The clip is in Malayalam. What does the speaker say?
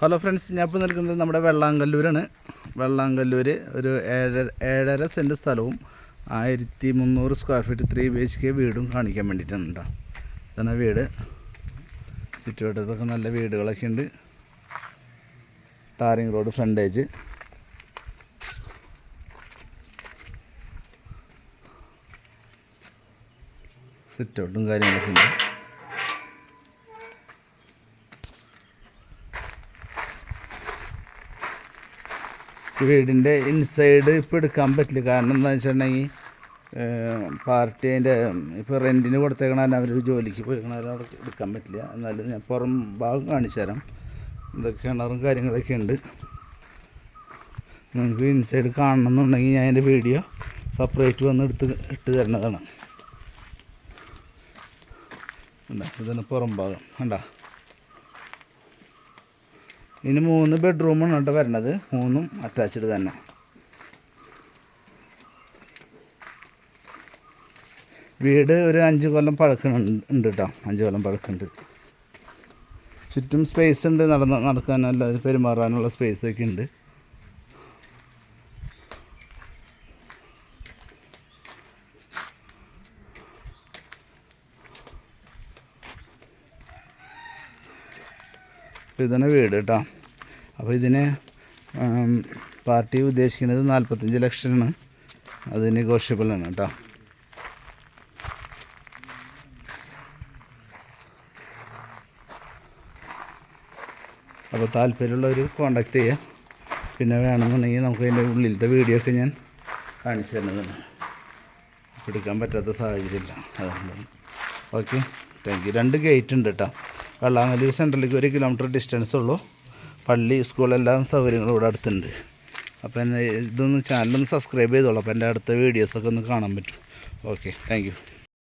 ഹലോ ഫ്രണ്ട്സ് ഞാൻ ഇപ്പോൾ നിൽക്കുന്നത് നമ്മുടെ വെള്ളാങ്കല്ലൂരാണ്. വെള്ളാങ്കല്ലൂർ ഒരു ഏഴര ഏഴര സെന്റ് സ്ഥലവും ആയിരത്തി മുന്നൂറ് square feet three B H K വീടും കാണിക്കാൻ വേണ്ടിയിട്ടാണ് കേട്ടോ ഇതാണ് വീട്. ചുറ്റുവട്ടത്തൊക്കെ നല്ല വീടുകളൊക്കെ ഉണ്ട്. Tarring road frontage. സിറ്റൗട്ടും കാര്യങ്ങളൊക്കെ ഉണ്ട്. വീടിന്റെ ഇൻസൈഡ് ഇപ്പോൾ എടുക്കാൻ പറ്റില്ല. കാരണം എന്താ വെച്ചിട്ടുണ്ടെങ്കിൽ പാർട്ടി അതിന്റെ ഇപ്പോൾ റെന്റിന് കൊടുത്തേക്കണാലും അവർ ജോലിക്ക് പോയിക്കണാലും അവിടെ എടുക്കാൻ പറ്റില്ല. എന്നാലും ഞാൻ പുറം ഭാഗം കാണിച്ചു തരാം. ഇതൊക്കെ കിണറും കാര്യങ്ങളൊക്കെ ഉണ്ട്. നിങ്ങൾക്ക് ഇൻസൈഡ് കാണണമെന്നുണ്ടെങ്കിൽ ഞാൻ എന്റെ വീഡിയോ സെപ്പറേറ്റ് വന്ന് എടുത്ത് ഇട്ട് തരുന്നതാണ്. ഇതാണ് പുറം ഭാഗം. കണ്ടോ? ഇനി മൂന്ന് ബെഡ്റൂമാണ് കേട്ടോ വരണത്. മൂന്നും അറ്റാച്ച്ഡ് തന്നെ. വീട് ഒരു അഞ്ച് കൊല്ലം പഴക്കുന്നുണ്ട് കേട്ടോ അഞ്ച് കൊല്ലം പഴക്കുണ്ട്. ചുറ്റും സ്പേസ് ഉണ്ട് നടന്ന് നടക്കാനല്ല പെരുമാറാനുള്ള സ്പേസൊക്കെ ഉണ്ട്. അപ്പോൾ ഇതാണ് വീട് കേട്ടോ അപ്പോൾ ഇതിന് പാർട്ടി ഉദ്ദേശിക്കുന്നത് നാൽപ്പത്തഞ്ച് ലക്ഷമാണ് അത് നെഗോഷ്യബിൾ ആണ് കേട്ടോ അപ്പോൾ താല്പര്യമുള്ളവർ കോണ്ടാക്ട് ചെയ്യുക പിന്നെ വേണമെന്നുണ്ടെങ്കിൽ നമുക്ക് അതിന്റെ ഉള്ളിലത്തെ വീഡിയോ ഒക്കെ ഞാൻ കാണിച്ചു തരുന്നതാണ്. എടുക്കാൻ പറ്റാത്ത സാഹചര്യമില്ല. അതുകൊണ്ടാണ് ഓക്കെ. താങ്ക് യു രണ്ട് ഗേറ്റ് ഉണ്ട് കേട്ടോ വെള്ളാങ്ങല്ലൂർ സെന്ററിലേക്ക് ഒരു കിലോമീറ്റർ ഡിസ്റ്റൻസ് ഉള്ളൂ. പള്ളി സ്കൂൾ എല്ലാം സൗകര്യങ്ങളും ഇവിടെ അടുത്തുണ്ട്. അപ്പോൾ എന്നെ ഇതൊന്ന് ചാനലൊന്ന് സബ്സ്ക്രൈബ് ചെയ്തോളൂ. അപ്പോൾ എന്റെ അടുത്ത വീഡിയോസൊക്കെ ഒന്ന് കാണാൻ പറ്റും. Okay thank